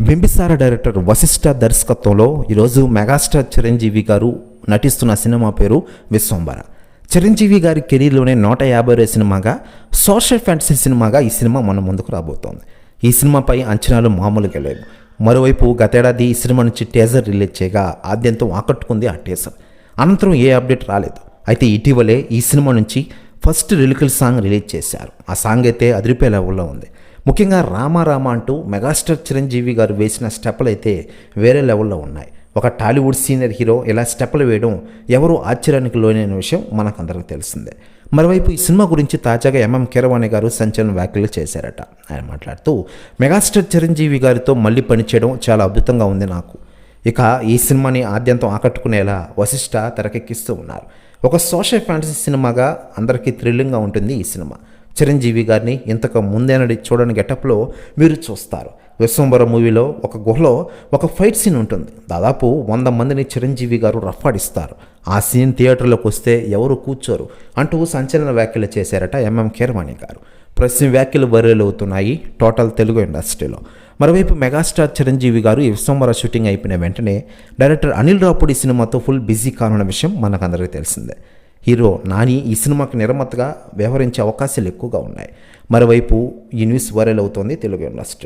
Bimbisara director Vashishtha దర్శకత్వంలో ఈరోజు megastar Chiranjeevi గారు నటిస్తున్న సినిమా పేరు విశ్వంబర చిరంజీవి గారి కెరీర్లోనే నూట యాభై సినిమాగా సోషల్ ఫ్యాంటసీ సినిమాగా ఈ సినిమా మన ముందుకు రాబోతోంది. ఈ సినిమాపై అంచనాలు మామూలుగా లేవు. మరోవైపు గతేడాది ఈ సినిమా నుంచి టేజర్ రిలీజ్ చేయగా ఆద్యంతం ఆకట్టుకుంది ఆ టేజర్. అనంతరం ఏ అప్డేట్ రాలేదు. అయితే ఇటీవలే ఈ సినిమా నుంచి ఫస్ట్ రిలికల్ సాంగ్ రిలీజ్ చేశారు. ఆ సాంగ్ అయితే అదిరిపే లెవెల్లో ఉంది. ముఖ్యంగా రామారామ అంటూ మెగాస్టార్ చిరంజీవి గారు వేసిన స్టెప్పులు అయితే వేరే లెవెల్లో ఉన్నాయి. ఒక టాలీవుడ్ సీనియర్ హీరో ఇలా స్టెప్పులు వేయడం ఎవరూ ఆశ్చర్యానికి లోనైన విషయం మనకందరికీ తెలిసిందే. మరోవైపు ఈ సినిమా గురించి తాజాగా ఎంఎం కీరవాణి గారు సంచలన వ్యాఖ్యలు చేశారట. ఆయన మాట్లాడుతూ మెగాస్టార్ చిరంజీవి గారితో మళ్ళీ పనిచేయడం చాలా అద్భుతంగా ఉంది నాకు. ఇక ఈ సినిమాని ఆద్యంతం ఆకట్టుకునేలా వశిష్ఠ తెరకెక్కిస్తూ ఉన్నారు. ఒక సోషల్ ఫ్యాంటసీ సినిమాగా అందరికీ థ్రిల్లింగ్గా ఉంటుంది ఈ సినిమా. చిరంజీవి గారిని ఇంతకు ముందేనడి చూడని గెటప్లో మీరు చూస్తారు. విశ్వంబర మూవీలో ఒక గుహలో ఒక ఫైట్ సీన్ ఉంటుంది. దాదాపు వంద మందిని చిరంజీవి గారు రఫాడిస్తారు ఆ సీన్ థియేటర్లోకి వస్తే ఎవరు కూర్చోరు అంటూ సంచలన వ్యాఖ్యలు చేశారట ఎంఎం కీరవాణి గారు. ప్రస్తుతం వ్యాఖ్యలు వైరల్ అవుతున్నాయి టోటల్ తెలుగు ఇండస్ట్రీలో. మరోవైపు మెగాస్టార్ చిరంజీవి గారు ఈ విశ్వంబర షూటింగ్ అయిపోయిన వెంటనే డైరెక్టర్ అనిల్ రాపుడి సినిమాతో ఫుల్ బిజీ కానున్న విషయం మనకందరికీ తెలిసిందే. హీరో నాని ఈ సినిమాకి నిర్మాతగా వ్యవహరించే అవకాశాలు ఎక్కువగా ఉన్నాయి. మరోవైపు ఈ న్యూస్ వైరల్ అవుతోంది తెలుగు ఇండస్ట్రీ.